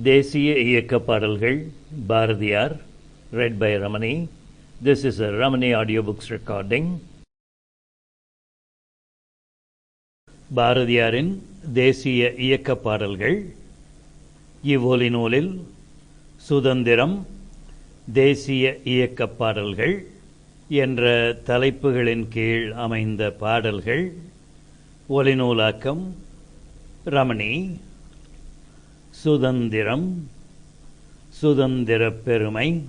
தேசிய இயக்க பாடல்கள் Bharathiyar read by Ramani this is a Ramani audio books recording பாரதியாரின் தேசிய இயக்க பாடல்கள் இவ்வொலி நூலில் சுதந்திரம் தேசிய இயக்க பாடல்கள் என்ற தலைப்புகளின் கீழ் அமைந்த பாடல்கள் ஒலிநூலாக்கம் ரமணி சுதந்திரம் சுதந்திரப் பெருமை.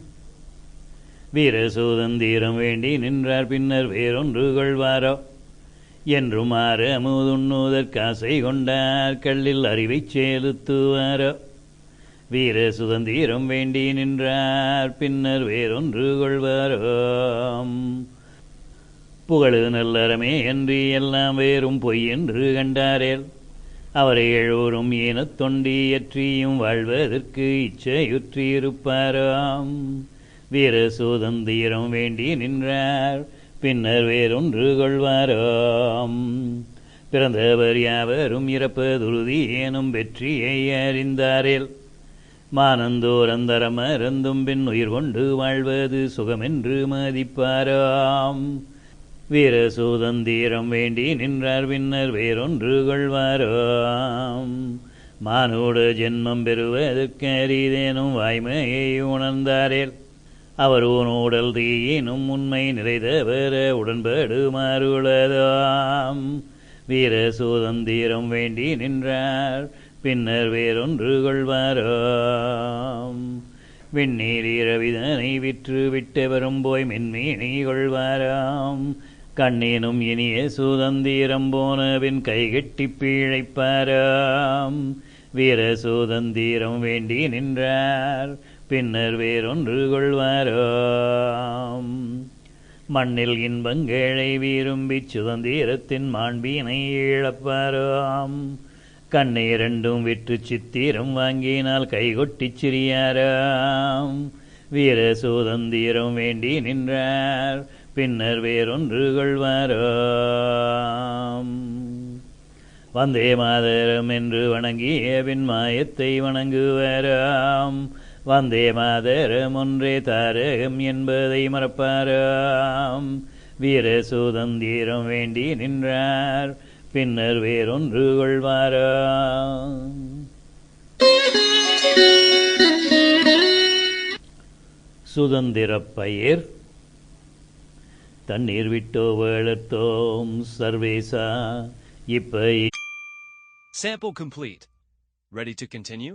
வீர சுதந்திரம் வேண்டி நின்றார் பின்னர் வேறொன்று கொள்வாரோ? என்றும் அமுதுண்ணுதற்காசை கொண்டார் கல்லில் அறிவை செலுத்துவாரோ? வீர சுதந்திரம் வேண்டி நின்றார் பின்னர் வேறொன்று கொள்வாரோ புகழு நல்லறமே என்று எல்லாம் வேறும் பொய் என்று கண்டாரேல். அவரை எழுவரும் ஏன தொண்டியற்றியும் வாழ்வதற்கு இச்சையுற்றியிருப்பாராம் வீர சுதந்திரம் வேண்டி நின்றார் பின்னர் வேறொன்று கொள்வாராம். பிறந்தவர் யாவரும் இறப்பதுருதி ஏனும் வெற்றியை அறிந்தாரேல். மானந்தோரந்தரமருந்தும் பின் உயிர் கொண்டு வாழ்வது சுகமென்று மதிப்பாராம். வீர சுதந்திரம் வேண்டி நின்றார் பின்னர் வேறொன்று கொள்வாராம் மானோடு ஜென்மம் பெறுவதற்கு அரிதேனும் வாய்மையை உணர்ந்தாரே அவர் ஊனோடல் தீயினும் உண்மை நிறைதவர உடன்படுமாறுள்ளதாம் வீர சுதந்திரம் வேண்டி நின்றார் பின்னர் வேறொன்று கொள்வாராம் விண்ணீர் இரவிதனை விற்று விட்டவரும் போய் மின்மீனி கொள்வாராம் கண்ணேனும் இனிய சுதந்திரம் போனவின் கைகட்டி பிழைப்பாராம். வீர சுதந்திரம் வேண்டி நின்றார் பின்னர் வேறொன்று கொள்வாராம். மண்ணில் இன்பங்களை விரும்பி சுதந்திரத்தின் மாண்பினை இழப்பாராம். கண்ணீரண்டும் விற்று சித்திரம் வாங்கினால் கைகொட்டிச் சிறியாராம். வீர சுதந்திரம் வேண்டி நின்றார் பின்னர் வேறொன்று கொள்வாராம் வந்தே மாதரம் என்று வணங்கிய பின் மாயத்தை வணங்குவாராம் வந்தே மாதரம் ஒன்றே தாரகம் என்பதை மறப்பாராம். வீர சுதந்திரம் வேண்டி நின்றார் பின்னர் வேறொன்று கொள்வாராம் சுதந்திரப் பயிர் தண்ணீர் விட்டோ வளர்த்தோம் சர்வேசா இப்ப Sample complete. Ready to continue?